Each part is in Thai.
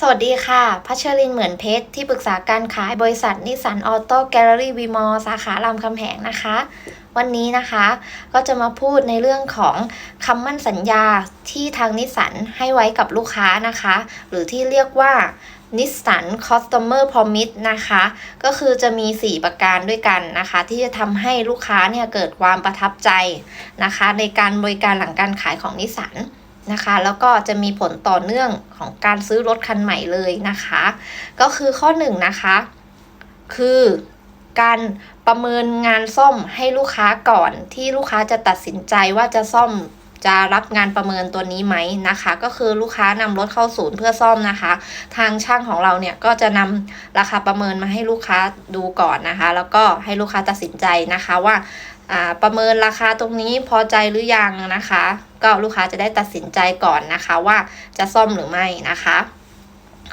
สวัสดีค่ะ พัชรินเหมือนเพชร ที่ปรึกษาการขายบริษัทนิสสันออโต้แกลเลอรี่วีมอสาขารามคำแหงนะคะ วันนี้นะคะก็จะมาพูดในเรื่องของคำมั่นสัญญาที่ทางนิสสันให้ไว้กับลูกค้านะคะ หรือที่เรียกว่านิสสัน Customer Promise นะคะ ก็คือจะมี 4 ประการด้วยกันนะคะ ที่จะทำให้ลูกค้าเนี่ยเกิดความประทับใจนะคะ ในการบริการหลังการขายของนิสสัน นะคะ แล้วก็จะมีผลต่อเนื่องของการซื้อรถคันใหม่เลยนะคะ ก็คือข้อหนึ่งนะคะ คือการประเมินงานซ่อมให้ลูกค้าก่อนที่ลูกค้าจะตัดสินใจว่าจะซ่อมจะรับงานประเมินตัวนี้ไหมนะคะ ก็คือลูกค้านำรถเข้าศูนย์เพื่อซ่อมนะคะ ทางช่างของเราเนี่ยก็จะนำราคาประเมินมาให้ลูกค้าดูก่อนนะคะ แล้วก็ให้ลูกค้าตัดสินใจนะคะว่า ประเมินราคาตรงนี้พอใจหรือยังนะคะ ก็ลูกค้าจะได้ตัดสินใจก่อนนะคะว่าจะซ่อมหรือไม่นะคะ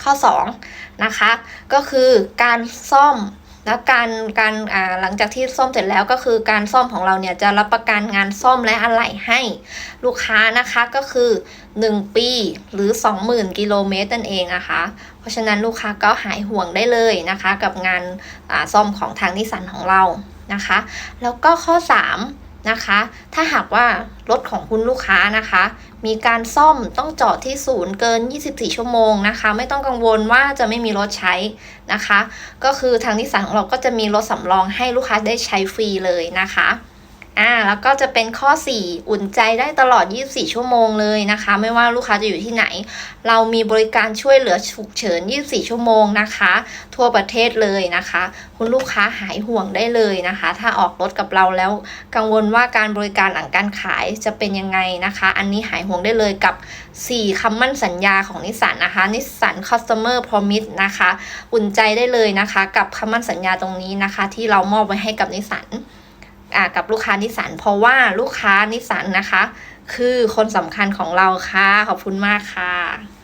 ข้อ2นะคะก็คือการซ่อมและการการหลังจากที่ซ่อมเสร็จแล้วก็คือการซ่อมของเราเนี่ยจะรับประกันงานซ่อมและอะไหล่ให้ลูกค้านะคะก็คือ 1 ปีหรือ 20,000 กิโลเมตรนั่นเองนะคะ เพราะฉะนั้นลูกค้าก็หายห่วงได้เลยนะคะ กับงานซ่อมของทางนิสันของเรา นะคะ แล้วก็ข้อ 3 นะคะ ถ้าหากว่ารถของคุณลูกค้านะคะ มีการซ่อมต้องจอดที่ศูนย์เกิน 24 ชั่วโมงนะคะ ไม่ต้องกังวลว่าจะไม่มีรถใช้นะคะ ก็คือทางนิสสันของเราก็จะมีรถสำรองให้ลูกค้าได้ใช้ฟรีเลยนะคะ อ่าแล้วก็จะเป็นข้อ 4 อุ่นใจได้ตลอด 24 ชั่วโมงเลยนะคะ ไม่ว่าลูกค้าจะอยู่ที่ไหน เรามีบริการช่วยเหลือฉุกเฉิน 24 ชั่วโมงนะคะ ทั่วประเทศเลยนะคะ คุณลูกค้าหายห่วงได้เลยนะคะ ถ้าออกรถกับเราแล้วกังวลว่าการบริการหลังการขายจะเป็นยังไงนะคะ อันนี้หายห่วงได้เลยกับ 4คำมั่นสัญญาของนิสสันนะคะนิสสัน Customer Promise นะคะ อุ่นใจได้เลยนะคะ กับคำมั่นสัญญาตรงนี้นะคะ ที่เรามอบไว้ให้กับนิสสัน กับลูกค้านิสสันเพราะว่าลูกค้านิสสันนะคะ คือคนสำคัญของเราค่ะ ขอบคุณมากค่ะ